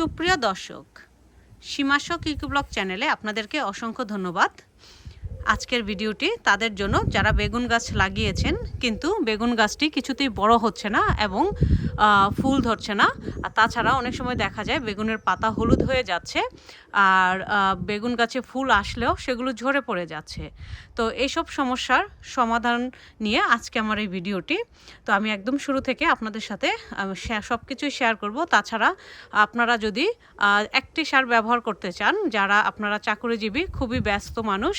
সুপ্রিয় দর্শক সীমাশক eco blog চ্যানেলে আপনাদেরকে অসংখ্য ধন্যবাদ। আজকের ভিডিওটি তাদের জন্য যারা বেগুন গাছ লাগিয়েছেন, কিন্তু বেগুন গাছটি কিছুতেই বড় হচ্ছে না এবং ফুল ধরছে না। আর তাছাড়া অনেক সময় দেখা যায় বেগুনের পাতা হলুদ হয়ে যাচ্ছে আর বেগুন গাছে ফুল আসলেও সেগুলো ঝরে পড়ে যাচ্ছে। তো এইসব সমস্যার সমাধান নিয়ে আজকে আমার এই ভিডিওটি। তো আমি একদম শুরু থেকে আপনাদের সাথে সব কিছুই শেয়ার করব। তাছাড়া আপনারা যদি একটি সার ব্যবহার করতে চান, যারা আপনারা চাকরিজীবী, খুবই ব্যস্ত মানুষ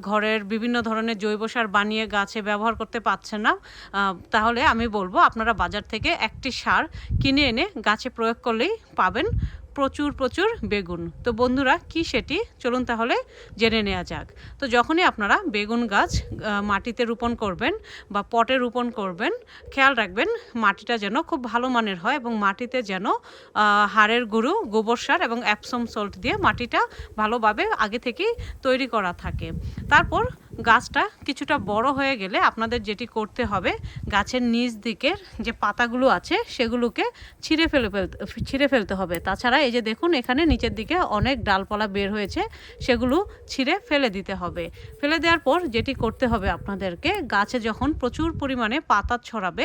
ঘরের বিভিন্ন ধরনের জৈব সার বানিয়ে গাছে ব্যবহার করতে পারছে না। তাহলে আমি বলব আপনারা বাজার থেকে একটি সার কিনে এনে গাছে প্রয়োগ করলেই পাবেন। প্রচুর প্রচুর বেগুন। তো বন্ধুরা, কি সেটি? চলুন তাহলে জেনে নেওয়া যাক। তো যখনই আপনারা বেগুন গাছ মাটিতে রোপণ করবেন বা পটে রোপণ করবেন, খেয়াল রাখবেন মাটিটা যেন খুব ভালো মানের হয় এবং মাটিতে যেন হাড়ের গুঁড়ো, গোবর সার এবং অ্যাপসম সল্ট দিয়ে মাটিটা ভালোভাবে আগে থেকেই তৈরি করা থাকে। তারপর গাছটা কিছুটা বড় হয়ে গেলে আপনাদের যেটি করতে হবে, গাছের নিচ দিকের যে পাতাগুলো আছে সেগুলোকে ছিঁড়ে ফেলে ফেলতে ছিঁড়ে ফেলতে হবে। তাছাড়া এই যে দেখুন, এখানে নিচের দিকে অনেক ডালপালা বের হয়েছে, সেগুলো ছিঁড়ে ফেলে দিতে হবে। ফেলে দেওয়ার পর যেটি করতে হবে আপনাদেরকে, গাছে যখন প্রচুর পরিমাণে পাতা ছড়াবে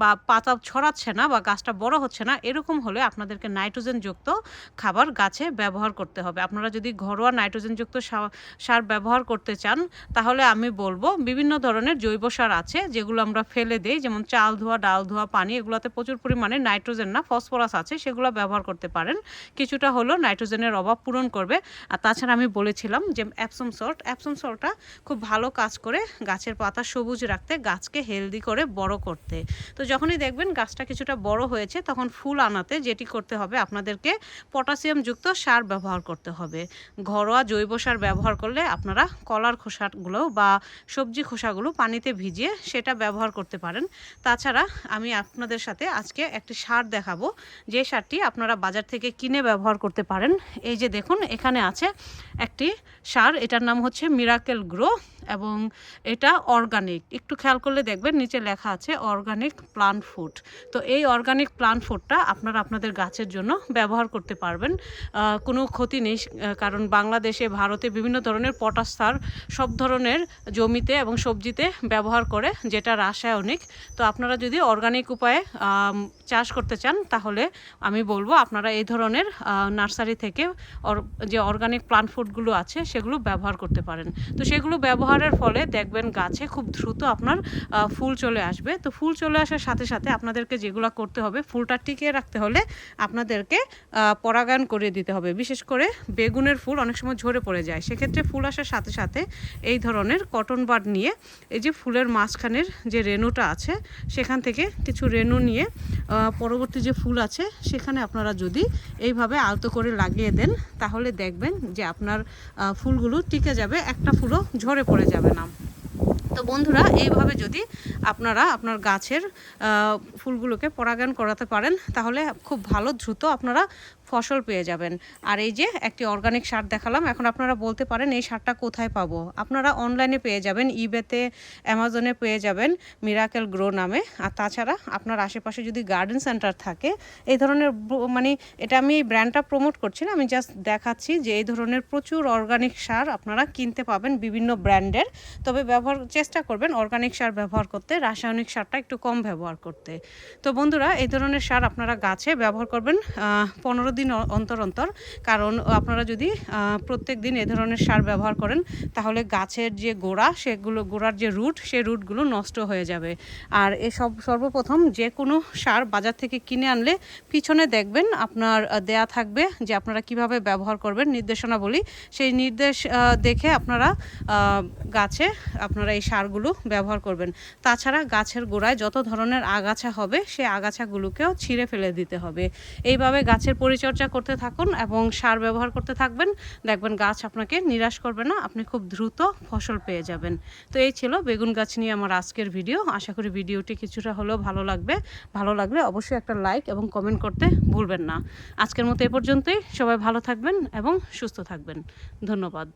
বা পাতা ছড়াচ্ছে না বা গাছটা বড় হচ্ছে না, এরকম হলে আপনাদেরকে নাইট্রোজেনযুক্ত খাবার গাছে ব্যবহার করতে হবে। আপনারা যদি ঘরোয়া নাইট্রোজেনযুক্ত সার ব্যবহার করতে চান তাহলে আমি বলব বিভিন্ন ধরনের জৈব সার আছে যেগুলো আমরা ফেলে দিই, যেমন চাল ধোয়া, ডাল ধোয়া, পানি, এগুলোতে প্রচুর পরিমাণে নাইট্রোজেন না, ফসফরাস আছে, সেগুলো ব্যবহার করতে পারেন। কিছুটা হলো নাইট্রোজেনের অভাব পূরণ করবে। আর তাছাড়া আমি বলেছিলাম যে অ্যাপসম সল্ট অ্যাপসম সল্টটা খুব ভালো কাজ করে গাছের পাতা সবুজ রাখতে, গাছকে হেলদি করে বড় করতে। তো যখনই দেখবেন গাছটা কিছুটা বড় হয়েছে, তখন ফুল আনাতে যেটি করতে হবে, আপনাদেরকে পটাশিয়ামযুক্ত সার ব্যবহার করতে হবে। ঘরোয়া জৈব সার ব্যবহার করলে আপনারা কলার খোসাগুলো বা সবজি খোসাগুলো পানিতে ভিজিয়ে সেটা ব্যবহার করতে পারেন। তাছাড়া আমি আপনাদের সাথে আজকে একটি সার দেখাবো। যে সারটি আপনারা বাজার থেকে কিনে ব্যবহার করতে পারেন। এই যে দেখুন, এখানে আছে একটি সার। এটার নাম হচ্ছে মিরাকেল গ্রো এবং এটা অর্গানিক। একটু খেয়াল করলে দেখবেন নিচে লেখা আছে অর্গানিক প্লান্ট ফুড। তো এই অর্গানিক প্লান্ট ফুডটা আপনারা আপনাদের গাছের জন্য ব্যবহার করতে পারবেন। কোনো ক্ষতি নেই, কারণ বাংলাদেশে, ভারতে বিভিন্ন ধরনের পটাশ সার সব ধরনের জমিতে এবং সবজিতে ব্যবহার করে, যেটা রাসায়নিক। তো আপনারা যদি অর্গানিক উপায়ে চাষ করতে চান, তাহলে আমি বলব আপনারা এই ধরনের নার্সারি থেকে যে অর্গানিক প্লান্ট ফুডগুলো আছে, সেগুলো ব্যবহার করতে পারেন। তো সেগুলো ব্যবহারের ফলে দেখবেন গাছে খুব দ্রুত আপনার ফুল চলে আসবে। তো ফুল চলে আসার সাথে সাথে আপনাদেরকে যেগুলো করতে হবে, ফুলটা টিকিয়ে রাখতে হলে আপনাদেরকে পরাগায়ন করে দিতে হবে। বিশেষ করে বেগুনের ফুল অনেক সময় ঝরে পড়ে যায়। সেক্ষেত্রে ফুল আসার সাথে সাথে এই ধরনের কটন বাড নিয়ে এই যে ফুলের মাঝখানের যে রেণুটা আছে, সেখান থেকে কিছু রেণু নিয়ে পরবর্তী যে ফুল আছে, সেখানে আপনারা যদি এইভাবে আলতো করে লাগিয়ে দেন, তাহলে দেখবেন যে আপনার ফুলগুলো টিকে যাবে, একটা ফুলও ঝরে পড়ে যাবে না। তো বন্ধুরা, এইভাবে যদি আপনারা আপনার গাছের ফুলগুলোকে পরাগায়ন করাতে পারেন, তাহলে খুব ভালো দ্রুত আপনারা ফসল পেয়ে যাবেন। আর এই যে একটি অর্গানিক সার দেখালাম, এখন আপনারা বলতে পারেন এই সারটা কোথায় পাবো? আপনারা অনলাইনে পেয়ে যাবেন ইবেতে অ্যামাজনে পেয়ে যাবেন মিরাকেল গ্রো নামে। আর তাছাড়া আপনার আশেপাশে যদি গার্ডেন সেন্টার থাকে, এই ধরনের মানে এটা আমি এই ব্র্যান্ডটা প্রমোট করছি না, আমি জাস্ট দেখাচ্ছি যে এই ধরনের প্রচুর অর্গানিক সার আপনারা কিনতে পাবেন বিভিন্ন ব্র্যান্ডের তবে ব্যবহার করবেন অর্গানিক সার ব্যবহার করতে, রাসায়নিক সারটা একটু কম ব্যবহার করতে। তো বন্ধুরা, এই ধরনের সার আপনারা গাছে ব্যবহার করবেন পনেরো দিন অন্তর অন্তর। কারণ আপনারা যদি প্রত্যেক দিন এ ধরনের সার ব্যবহার করেন, তাহলে গাছের যে গোড়া, সেগুলো, গোড়ার যে রুট, সেই রুটগুলো নষ্ট হয়ে যাবে। আর এসব সর্বপ্রথম যে কোনো সার বাজার থেকে কিনে আনলে পিছনে দেখবেন আপনার দেয়া থাকবে যে আপনারা কীভাবে ব্যবহার করবেন নির্দেশনা বলি সেই নির্দেশ দেখে আপনারা গাছে আপনারা এই সারগুলো ব্যবহার করবেন। তাছাড়া গাছের গোড়ায় যত ধরনের আগাছা হবে, সে আগাছাগুলোকেও ছিঁড়ে ফেলে দিতে হবে। এইভাবে গাছের পরিচর্যা করতে থাকুন এবং সার ব্যবহার করতে থাকবেন। দেখবেন গাছ আপনাকে নিরাশ করবে না, আপনি খুব দ্রুত ফসল পেয়ে যাবেন। তো এই ছিল বেগুন গাছ নিয়ে আমার আজকের ভিডিও। আশা করি ভিডিওটি কিছুটা হলেও ভালো লাগবে। ভালো লাগলে অবশ্যই একটা লাইক এবং কমেন্ট করতে ভুলবেন না। আজকের মতো এ পর্যন্তই। সবাই ভালো থাকবেন এবং সুস্থ থাকবেন। ধন্যবাদ।